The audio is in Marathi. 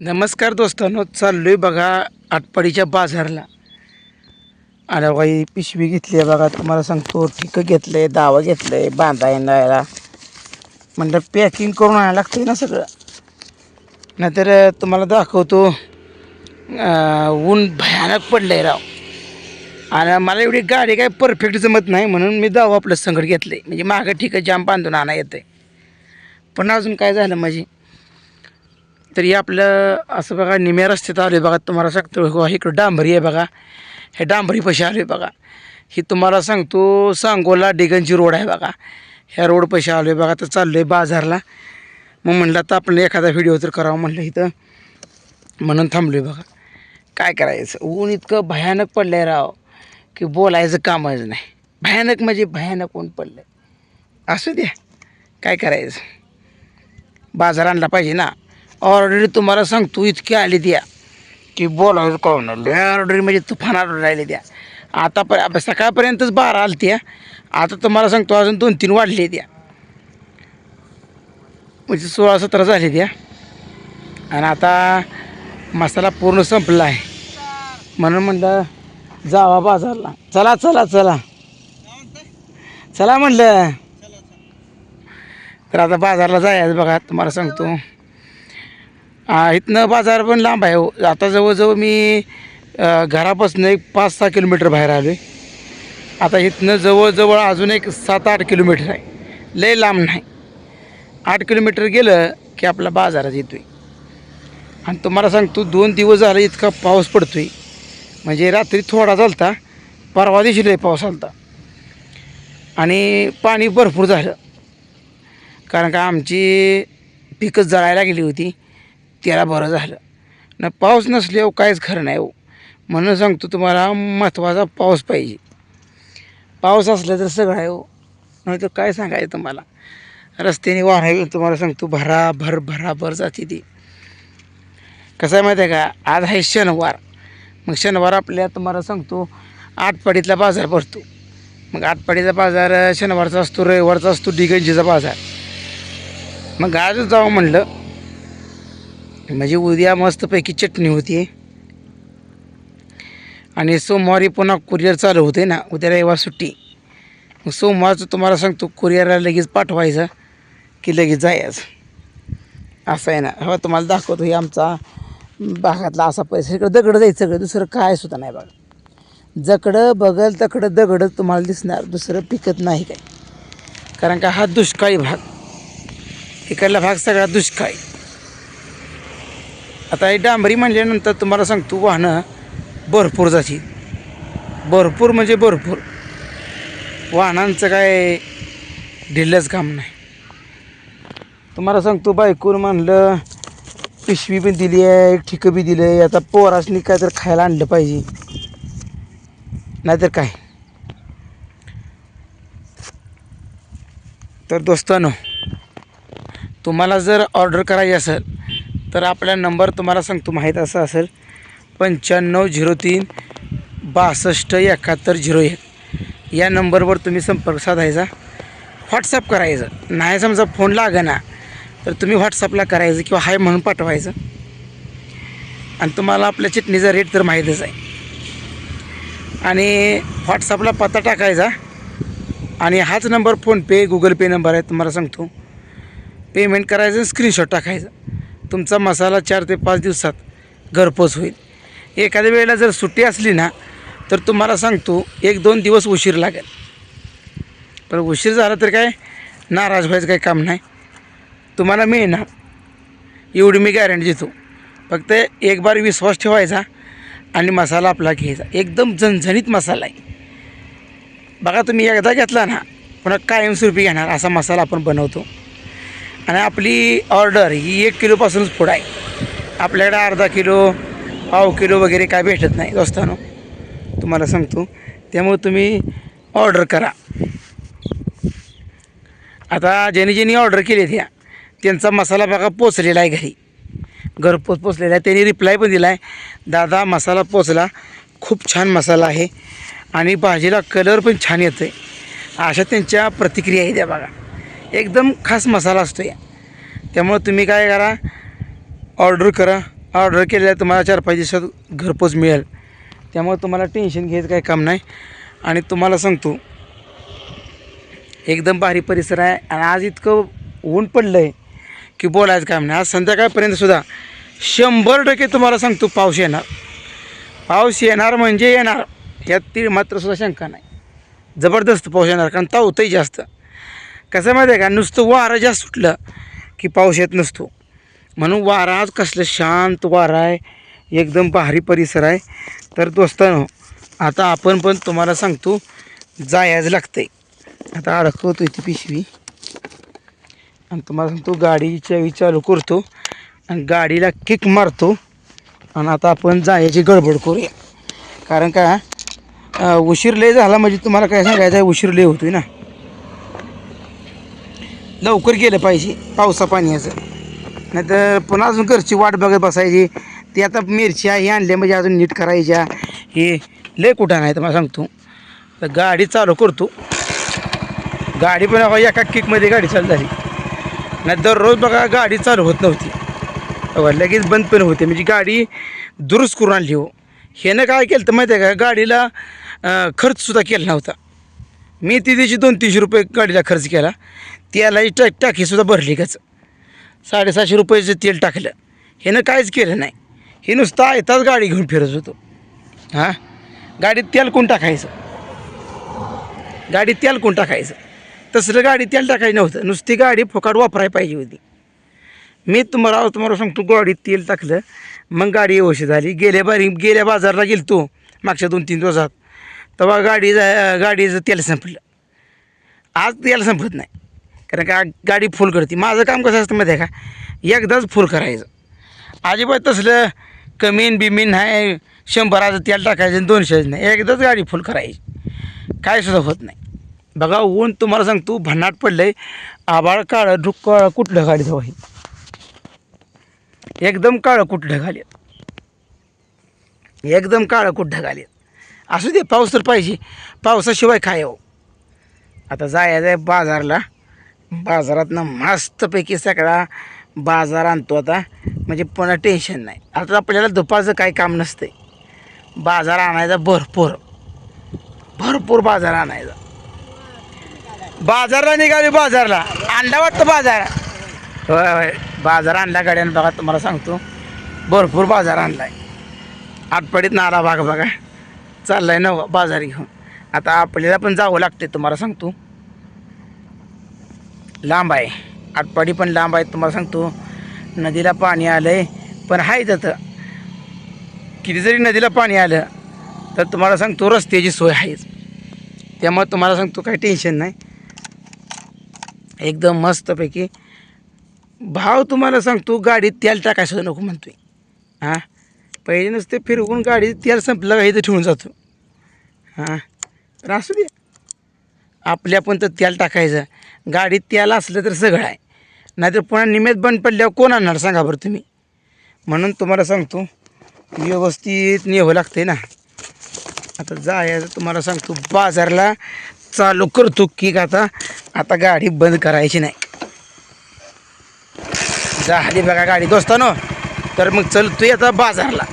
नमस्कार दोस्तांनो आहे बघा आटपाडीच्या बाजारला. आणि बघा ही पिशवी घेतली आहे बघा तुम्हाला सांगतो ठिकं आहे दावा घेतलंय बांधायला म्हणलं पॅकिंग करून आणायला लागतं ना सगळं. नाहीतर तुम्हाला दाखवतो ऊन भयानक पडलं आहे राव. आणि मला एवढी गाडी काय परफेक्ट जमत नाही म्हणून मी दावा आपलं संकट घेतलं आहे म्हणजे मागं ठिकं जाम बांधून आणा आहे पण अजून काय झालं माझी? तरी आपलं असं बघा निम्या रस्त्यात आले बघा तुम्हाला सांगतो हो, इकडं डांबरी आहे बघा. हे डांबरी पैसे आले बघा. ही तुम्हाला सांगतो सांगोला डिगनची रोड आहे बघा. ह्या रोड पैसे आलो आहे बघा तर चाललो आहे बाजारला. मग म्हणलं तर आपण एखादा व्हिडिओ तर करावं म्हणलं इथं. म्हणून थांबलो आहे बघा. काय करायचं? ऊन इतकं भयानक पडलं आहे राव की बोलायचं कामच नाही. भयानक म्हणजे भयानक ऊन पडलं आहे असू द्या. काय करायचं? बाजार आणला पाहिजे ना. ऑर्डर तुम्हाला सांगतो इतकी आली द्या. की बोलायचं कोण लय ऑर्डर म्हणजे तुफान ऑर्डर राहिले द्या. आता आता सकाळपर्यंतच बारा आली त्या आता तुम्हाला सांगतो अजून दोन तीन वाढले द्या. म्हणजे सोळा सतरा झाले द्या. आणि आता मसाला पूर्ण संपला आहे. म्हणून म्हणलं जावा बाजारला. चला चला चला. चला म्हणलं. तर आता बाजारला जायचं बघा तुम्हाला सांगतो. इथनं बाजार पण लांब आहे हो. आता जवळजवळ मी घरापासून एक पाच सहा किलोमीटर बाहेर आलो आहे आता इथनं जवळजवळ अजून एक सात आठ किलोमीटर आहे. लय लांब नाही. आठ किलोमीटर गेलं की आपला बाजारात येतो आहे आणि तुम्हाला सांगतो दोन दिवस झालं इतका पाऊस पडतो आहे म्हणजे रात्री थोडा चालता परवा दिवशी लय पाऊस आलता. आणि पाणी भरपूर झालं. कारण का आमची पिकं जळायला गेली होती. त्याला बरं झालं. ना पाऊस नसल्यावर काहीच खरं नाही हो. म्हणून सांगतो तुम्हाला महत्त्वाचा पाऊस पाहिजे. पाऊस असला तर सगळं आहे हो. नाही तर काय सांगायचं तुम्हाला? रस्त्याने वाहन तुम्हाला सांगतो भराभर भराभर जाते ती. कसं आहे माहिती आहे का? आज आहे शनिवार. मग शनिवार आपल्या तुम्हाला सांगतो आठपाडीतला बाजार भरतो. मग आठपाडीचा बाजार शनिवारचा असतो रविवारचा असतो डिगंजीचा बाजार. मग आजच जाऊ म्हणलं म्हणजे उद्या मस्तपैकी चटणी होती. आणि सोमवारी पुन्हा कुरिअर चालू होते ना उद्या रविवार सुट्टी. मग सोमवारचं तुम्हाला सांगतो कुरिअरला लगेच पाठवायचं की लगेच जायचं. असं आहे ना. हो तुम्हाला दाखवतो हे आमचा भागातला असा पैसा इकडं दगडं जायचं सगळं दुसरं काय सुद्धा नाही बघा. जकडं बघल तकडं दगडं तुम्हाला दिसणार दुसरं पिकत नाही काय कारण का हा दुष्काळी भाग. इकडला भाग सगळा दुष्काळी. आता हे डांबरी म्हणल्यानंतर तुम्हाला सांगतो वाहनं भरपूर जाती भरपूर म्हणजे भरपूर. वाहनांचं काय ढिल्लंच काम नाही. तुम्हाला सांगतो बायकून म्हणलं पिशवी पण दिली आहे एक ठिकं बी दिलं आहे आता पोरासनी काय तर खायला आणलं पाहिजे. नाहीतर काय? तर दोस्तानो तुम्हाला जर ऑर्डर करायची असेल तर आपला नंबर तुम्हाला सांगतो माहीत असा असेल पंच्याण्णव झिरो तीन बासष्ट एकाहत्तर झिरो एक. या नंबरवर तुम्ही संपर्क साधायचा. व्हॉट्सअप करायचं. नाही समजा फोन ना तर तुम्ही व्हॉट्सअपला करायचं किंवा हाय म्हणून पाठवायचं. आणि तुम्हाला आपल्या चटणीचा रेट तर माहीतच आहे. आणि व्हॉट्सअपला पत्ता टाकायचा. आणि हाच number PhonePe Google Pay number आहे तुम्हाला सांगतो. पेमेंट करायचं स्क्रीनशॉट टाकायचं. तुमचा मसाला चार ते पाच दिवसात घरपोच होईल. एखाद्या वेळेला जर सुट्टी असली ना तर तुम्हाला सांगतो एक दोन दिवस उशीर लागेल. पण उशीर झाला तर काय नाराज व्हायचं काही काम नाही. तुम्हाला मिळणार. एवढी मी गॅरंटी देतो. फक्त एक बार विश्वास ठेवायचा आणि मसाला आपला घ्यायचा. एकदम झणझणीत मसाला आहे. बघा तुम्ही एकदा घेतला ना पुन्हा कायमस्वरूपी घेणार. असा मसाला आपण बनवतो. आणि आपली ऑर्डर ही एक किलोपासूनच पुढं आहे. आपल्याकडे अर्धा किलो पाव किलो वगैरे काय भेटत नाही दोस्तानो. तुम्हाला सांगतो त्यामुळे तुम्ही ऑर्डर करा. आता ज्यांनी ज्यांनी ऑर्डर केली त्या त्यांचा मसाला बघा पोचलेला आहे घरी. घरपोच पोचलेला आहे. त्यांनी रिप्लाय पण दिला आहे दादा मसाला पोचला. खूप छान मसाला आहे आणि भाजीला कलर पण छान येतो आहे अशा त्यांच्या प्रतिक्रिया आहे त्या बघा. एकदम खास मसाला असतो या. त्यामुळं तुम्ही काय करा ऑर्डर करा. ऑर्डर केलेल्या तुम्हाला चार पाच दिवसात घरपोच मिळेल. त्यामुळे तुम्हाला टेन्शन घ्यायचं काही काम नाही. आणि तुम्हाला सांगतो एकदम भारी परिसर आहे. आणि आज इतकं ऊन पडलं आहे की बोलायचं काम नाही. आज संध्याकाळपर्यंत सुद्धा शंभर टक्के तुम्हाला सांगतो पाऊस येणार. पाऊस येणार म्हणजे येणार. यात ती मात्र सुद्धा शंका नाही. जबरदस्त पाऊस येणार कारण तावतही जास्त. कसं माहिती आहे का? नुसतं वारं जास्त सुटलं की पाऊस येत नसतो. म्हणून वारा आज कसलं शांत वारा आहे. एकदम भारी परिसर आहे. तर दोस्तांनो आता आपण पण तुम्हाला सांगतो जायचं लागतंय. आता अडकवतो ती पिशवी. आणि तुम्हाला सांगतो गाडीच्या चावी चालू करतो आणि गाडीला किक मारतो. आणि आता आपण जायची गडबड करूया. कारण का उशीर लय झाला म्हणजे तुम्हाला काय सांगायचं आहे उशीर लय होतोय ना. लवकर गेलं पाहिजे पावसा पाण्याचं. नाही तर पुन्हा अजून घरची वाट बघत बसायची. ती आता मिरच्या हे आणल्या म्हणजे अजून नीट करायच्या. हे लय कुठं नाही तर मला सांगतो. तर गाडी चालू करतो. गाडी पण एका किकमध्ये गाडी चालू झाली. नाही दररोज बघा गाडी चालू होत नव्हती. लगेच बंद पण होते. म्हणजे गाडी दुरुस्त करून आणली हो. ह्यानं काय केलं तर माहिती आहे का? गाडीला खर्चसुद्धा केला नव्हता. मी ती दिवशी दोन तीनशे रुपये गाडीला खर्च केला. त्यालाही टा टाकीसुद्धा भरली त्याच साडेसहाशे रुपयाचं तेल टाकलं. ह्यानं काहीच केलं नाही. हे नुसतं आयताच गाडी घेऊन फिरत होतो. हां? गाडीत तेल कोण टाकायचं? गाडीत तेल कोण टाकायचं? तसलं गाडी तेल टाकायचं नव्हतं. नुसती गाडी फुकाट वापरायला पाहिजे होती. मी तुम्हाला तुम्हाला सांगतो गाडीत तेल टाकलं मग गाडी व्यवस्थित झाली. गेल्या बारी गेल्या बाजारला गेलो तो मागच्या दोन तीन दिवसात. तेव्हा गाडी गाडीचं तेल संपलं. आज तेल संपत नाही. कारण का गाडी फुल करते. माझं काम कसं असतं माहिती आहे का? एकदाच फुल करायचं. अजिबात तसलं कमीन बिमीन नाही शंभराचं तेल टाकायचं आणि दोनशेच नाही. एकदाच गाडी फुल करायची. काय सुद्धा होत नाही. बघा ऊन तुम्हाला सांगतो भन्नाट पडलं आहे आबाळ काळं ढुक काळं कुठलं गाडी धवाही एकदम काळं कुठलं घालेत एकदम काळं कुठं घालेत असू दे पाऊस तर पाहिजे. पावसाशिवाय काय हो? आता जायचं आहे बाजारला बाजारातनं मस्तपैकी सगळा बाजार आणतो आता. म्हणजे पुन्हा टेन्शन नाही. आता आपल्याला दुपारचं काही काम नसते बाजार आणायचा भरपूर. भरपूर बाजार आणायचा. बाजारला निघाली बाजारला. आणला वाटतं बाजार. होय होय. बाजार आणला गाड्यानं. बघा तुम्हाला सांगतो. भरपूर बाजार आणला आहे आटपाडीत नारा भाग बघा. चाललाय ना बाजार घेऊन. आता आपल्याला पण जावं लागते तुम्हाला सांगतो. लांब आहे. आटपाडी पण लांब आहे तुम्हाला सांगतो. नदीला पाणी आलं आहे पण आहे तिथं. किती जरी नदीला पाणी आलं तर तुम्हाला सांगतो रस्त्याची सोय आहेच. त्यामुळे तुम्हाला सांगतो काही टेन्शन नाही. एकदम मस्तपैकी. भाव तुम्हाला सांगतो गाडीत तेल टाकायचं नको म्हणतोय. हां? पहिले नुसते फिरवून गाडीत तेल संपलं का इथं ठेवून जातो. हां? तर असू दे. आपल्या पण तर तेल टाकायचं. गाडीत तेल असलं तर सगळं आहे. नाहीतर पुन्हा निमेत बंद पडल्यावर कोण आणणार? सांगा बरं तुम्ही. म्हणून तुम्हाला सांगतो व्यवस्थित नेवं लागते ना. आता जायचं तुम्हाला सांगतो बाजारला चालू करतो की आता आता गाडी बंद करायची नाही. झाली बघा गाडी. दोस्तानो तर मग चलतोय आता बाजारला.